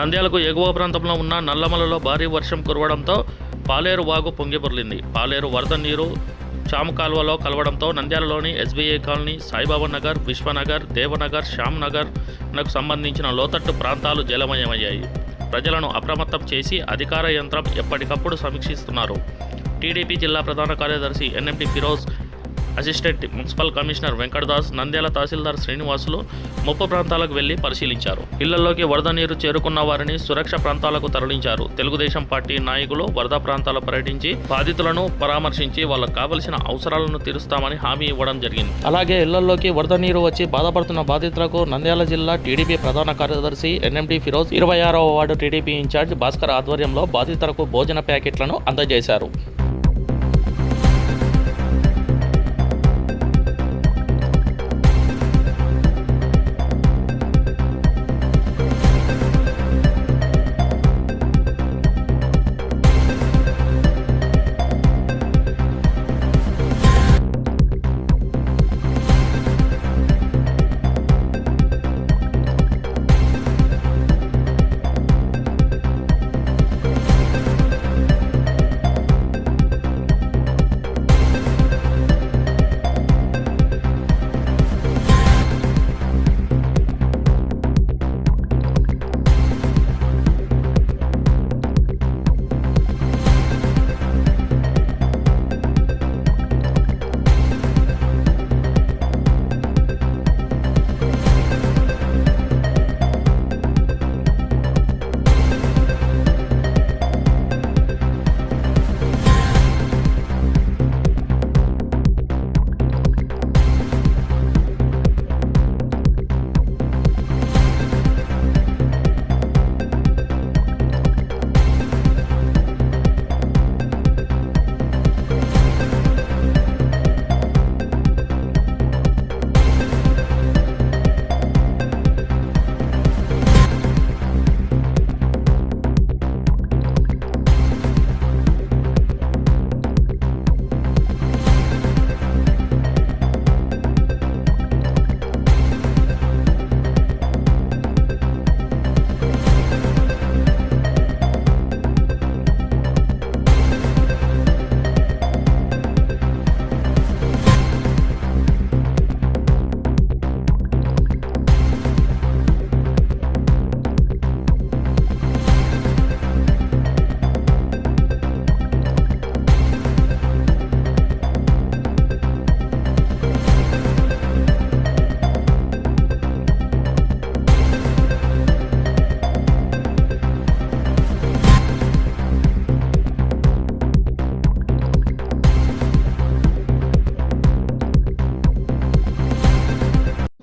నంద్యాలకు ఎగువ ప్రాంతంలో ఉన్న నల్లమలలో భారీ వర్షం కురవడంతో పాలేరు వాగు పొంగిపొర్లింది పాలేరు వరద నీరు చాము కాలువలో కలవడంతో నంద్యాలలోని ఎస్బీఐ కాలనీ సాయిబాబా నగర్ విశ్వనగర్ దేవనగర్ శ్యామ్ నగర్ నకు సంబంధించిన లోతట్టు ప్రాంతాలు జలమయమయ్యాయి. ప్రజలను అప్రమత్తం చేసి అధికార యంత్రం ఎప్పటికప్పుడు సమీక్షిస్తున్నారు. టీడీపీ జిల్లా ప్రధాన కార్యదర్శి NMD Feroz assistant municipal commissioner Venkatadas Nandyal తహసీల్దార్ శ్రీనివాసులు ముప్పు ప్రాంతాలకు వెళ్ళి పరిశీలించారు. ఇళ్ళలోకి వరద నీరు చేరుకున్న వారిని సురక్ష ప్రాంతాలకు తరలించారు. తెలుగుదేశం పార్టీ నాయకులు వరద ప్రాంతాల పర్యటించి బాధితులను పరామర్శించి వాళ్ళకు కావలసిన అవసరాలను తీరుస్తామని హామీ ఇవ్వడం జరిగింది. అలాగే ఇళ్ళలోకి వరద నీరు వచ్చి బాధపడుతున్న బాధితులకు నంద్యాల జిల్లా టీడీపీ ప్రధాన కార్యదర్శి ఎన్ఎండి ఫిరోజ్ ఇరవై ఆరవ వార్డు టీడీపీ ఇన్ఛార్జ్ భాస్కర్ ఆధ్వర్యంలో బాధితులకు భోజన ప్యాకెట్లను అందజేశారు.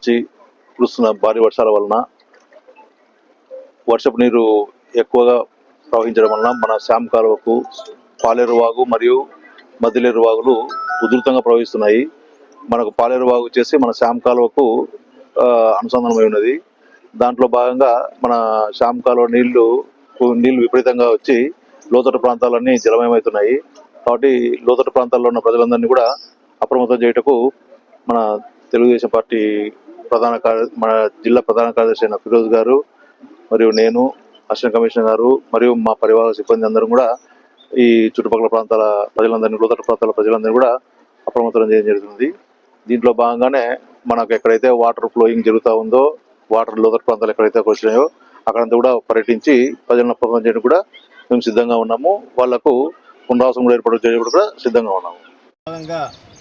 నుంచి కురుస్తున్న భారీ వర్షాల వలన వర్షపు నీరు ఎక్కువగా ప్రవహించడం వలన మన శామ్ కాలువకు పాలేరు వాగు మరియు మదిలేరు వాగులు ఉధృతంగా ప్రవహిస్తున్నాయి. మనకు పాలేరు వాగు వచ్చేసి మన శామ్ కాలువకు అనుసంధానమై ఉన్నది. దాంట్లో భాగంగా మన శామ్ కాలువ నీళ్ళు నీళ్ళు విపరీతంగా వచ్చి లోతట్టు ప్రాంతాలన్నీ జలమయమవుతున్నాయి. కాబట్టి లోతట్టు ప్రాంతాల్లో ఉన్న ప్రజలందరినీ కూడా అప్రమత్తం చేయుటకు మన తెలుగుదేశం పార్టీ ప్రధాన కార్య మన జిల్లా ప్రధాన కార్యదర్శి అయిన ఫిరోజ్ గారు మరియు నేను అసిస్టెంట్ కమిషనర్ గారు మరియు మా పరివాహక సిబ్బంది అందరం కూడా ఈ చుట్టుపక్కల ప్రాంతాల ప్రజలందరినీ లోతట్టు ప్రాంతాల ప్రజలందరినీ కూడా అప్రమత్తం చేయడం జరుగుతుంది. దీంట్లో భాగంగానే మనకు ఎక్కడైతే వాటర్ ఫ్లోయింగ్ జరుగుతూ ఉందో వాటర్ లోతట్టు ప్రాంతాలు ఎక్కడైతే వచ్చినాయో అక్కడంతా కూడా పర్యటించి ప్రజలను అప్రమత్తం చేయడం కూడా మేము సిద్ధంగా ఉన్నాము. వాళ్ళకు పునరావాసం కూడా ఏర్పాటు చేయడం కూడా సిద్ధంగా ఉన్నాము.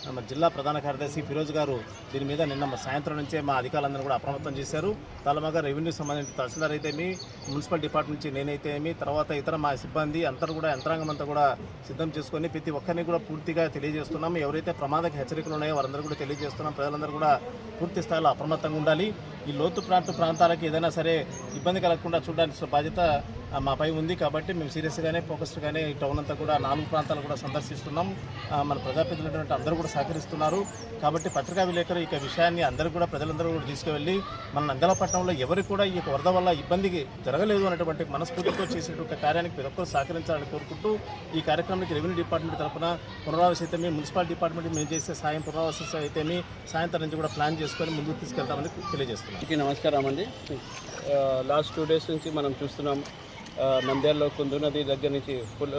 మన జిల్లా ప్రధాన కార్యదర్శి ఫిరోజ్ గారు దీని మీద నిన్న మా సాయంత్రం నుంచే మా అధికారులందరూ కూడా అప్రమత్తం చేశారు. తలమగా రెవెన్యూ సంబంధించిన తహసీల్దార్ అయితేమి మున్సిపల్ డిపార్ట్మెంట్ నుంచి నేనైతేమి తర్వాత ఇతర మా సిబ్బంది అందరూ కూడా యంత్రాంగం అంతా కూడా సిద్ధం చేసుకొని ప్రతి ఒక్కరిని కూడా పూర్తిగా తెలియజేస్తున్నాం. ఎవరైతే ప్రమాదక హెచ్చరికలు ఉన్నాయో వారందరూ కూడా తెలియజేస్తున్నాం. ప్రజలందరూ కూడా పూర్తి స్థాయిలో అప్రమత్తంగా ఉండాలి. ఈ లోతు ప్రాంత ప్రాంతాలకి ఏదైనా సరే ఇబ్బంది కలగకుండా చూడడానికి బాధ్యత మాపై ఉంది కాబట్టి మేము సీరియస్గానే ఫోకస్డ్గానే ఈ టౌన్ అంతా కూడా నాలుగు ప్రాంతాలు కూడా సందర్శిస్తున్నాం. మన ప్రజాప్రతినిధులు అందరూ కూడా సహకరిస్తున్నారు. కాబట్టి పత్రికా విలేకరు ఈ విషయాన్ని అందరూ కూడా ప్రజలందరూ కూడా తీసుకువెళ్ళి మన నందలపట్నంలో ఎవరు ఎవరికి కూడా ఈ వరద వల్ల ఇబ్బందికి జరగలేదు అనేటువంటి మనస్ఫూర్తితో చేసేటువంటి కార్యానికి ప్రతి ఒక్కరు సహకరించాలని కోరుకుంటూ ఈ కార్యక్రమానికి రెవెన్యూ డిపార్ట్మెంట్ తరఫున పునరావాస అయితేమి మున్సిపల్ డిపార్ట్మెంట్ మేము చేసే సాయం పునరావాస అయితేమి సాయంత్రం నుంచి కూడా ప్లాన్ చేసుకొని ముందుకు తీసుకెళ్తామని తెలియజేస్తున్నాం. నమస్కారం అండి. లాస్ట్ టూ డేస్ నుంచి మనం చూస్తున్నాం. నంద్యాలలో కుందు నది దగ్గర నుంచి ఫుల్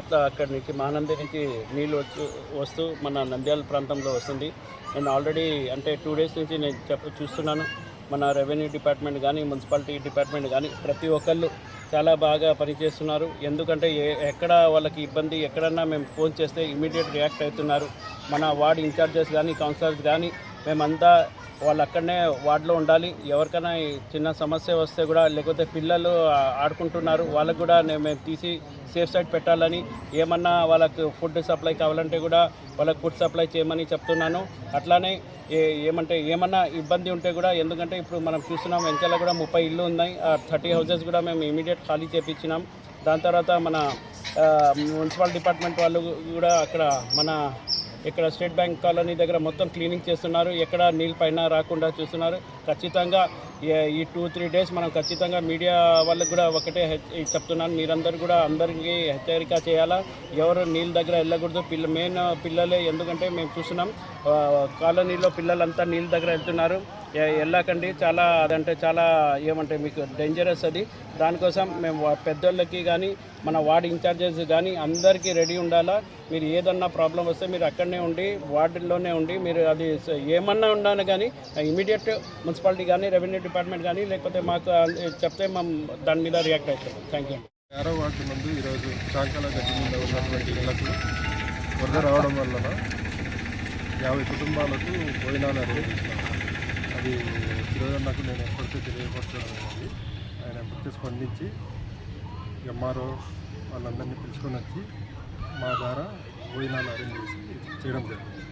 ఎట్లా అక్కడి నుంచి మహానంది నుంచి నీళ్ళు వచ్చి వస్తూ మన నంద్యాల ప్రాంతంలో వస్తుంది. నేను ఆల్రెడీ అంటే టూ డేస్ నుంచి నేను చెప్ప చూస్తున్నాను. మన రెవెన్యూ డిపార్ట్మెంట్ కానీ మున్సిపాలిటీ డిపార్ట్మెంట్ కానీ ప్రతి ఒక్కళ్ళు చాలా బాగా పనిచేస్తున్నారు. ఎందుకంటే ఏ ఎక్కడ వాళ్ళకి ఇబ్బంది ఎక్కడన్నా మేము ఫోన్ చేస్తే ఇమీడియట్ రియాక్ట్ అవుతున్నారు. మన వార్డ్ ఇన్ఛార్జెస్ కానీ కౌన్సిలర్స్ కానీ మేమంతా వాళ్ళు అక్కడనే వార్డులో ఉండాలి. ఎవరికైనా చిన్న సమస్య వస్తే కూడా లేకపోతే పిల్లలు ఆడుకుంటున్నారు వాళ్ళకు కూడా మేము తీసి సేఫ్ సైడ్ పెట్టాలని ఏమన్నా వాళ్ళకు ఫుడ్ సప్లై కావాలంటే కూడా వాళ్ళకు ఫుడ్ సప్లై చేయమని చెప్తున్నాను. అట్లానే ఏ ఏమంటే ఏమన్నా ఇబ్బంది ఉంటే కూడా ఎందుకంటే ఇప్పుడు మనం చూస్తున్నాం వెంకల కూడా ముప్పై ఇల్లు ఉన్నాయి. ఆ థర్టీ హౌసెస్ కూడా మేము ఇమీడియట్ ఖాళీ చేపించినాం. దాని తర్వాత మన మున్సిపల్ డిపార్ట్మెంట్ వాళ్ళు కూడా అక్కడ మన ఇక్కడ స్టేట్ బ్యాంక్ కాలనీ దగ్గర మొత్తం క్లీనింగ్ చేస్తున్నారు. ఎక్కడ నీళ్ళ పైన రాకుండా చూస్తున్నారు. ఖచ్చితంగా ఈ టూ త్రీ డేస్ మనం ఖచ్చితంగా మీడియా వాళ్ళకి కూడా ఒకటే హెచ్- చెప్తున్నాను. మీరందరూ కూడా అందరికీ హెచ్చరిక చేయాలా? ఎవరు నీళ్ళ దగ్గర వెళ్ళకూడదు. పిల్ల మెయిన్ పిల్లలే ఎందుకంటే మేము చూస్తున్నాం. కాలనీలో పిల్లలంతా నీళ్ళ దగ్గర వెళ్తున్నారు. వెళ్ళకండి చాలా అదంటే చాలా ఏమంటే మీకు డేంజరస్ అది. దానికోసం మేము పెద్దోళ్ళకి కానీ మన వార్డ్ ఇన్ఛార్జెస్ కానీ అందరికీ రెడీ ఉండాలా? మీరు ఏదన్నా ప్రాబ్లం వస్తే మీరు అక్కడనే ఉండి వార్డుల్లోనే ఉండి మీరు అది ఏమన్నా ఉండాలి కానీ ఇమీడియట్ మున్సిపాలిటీ కానీ రెవెన్యూ డిపార్ట్మెంట్ కానీ లేకపోతే మాకు చెప్తే మేము దాని మీద రియాక్ట్ అవుతాం. థ్యాంక్ యూ ఆరో వార్డు ముందు ఈరోజు చాంకాల గడ్డి మీద ఉన్నటువంటి ఇళ్ళకు వరద రావడం వలన యాభై కుటుంబాలకు భోజనాలు అరేంజ్ అది అది నాకు నేను ఎప్పటికీ తెలియపరచడం అనేది ఆయన ఎప్పటికీ స్పందించి ఎంఆర్ఓ వాళ్ళందరినీ పిలుచుకొని వచ్చి మా ద్వారా భోజనాలు అరేంజ్ చేసి చేయడం జరిగింది.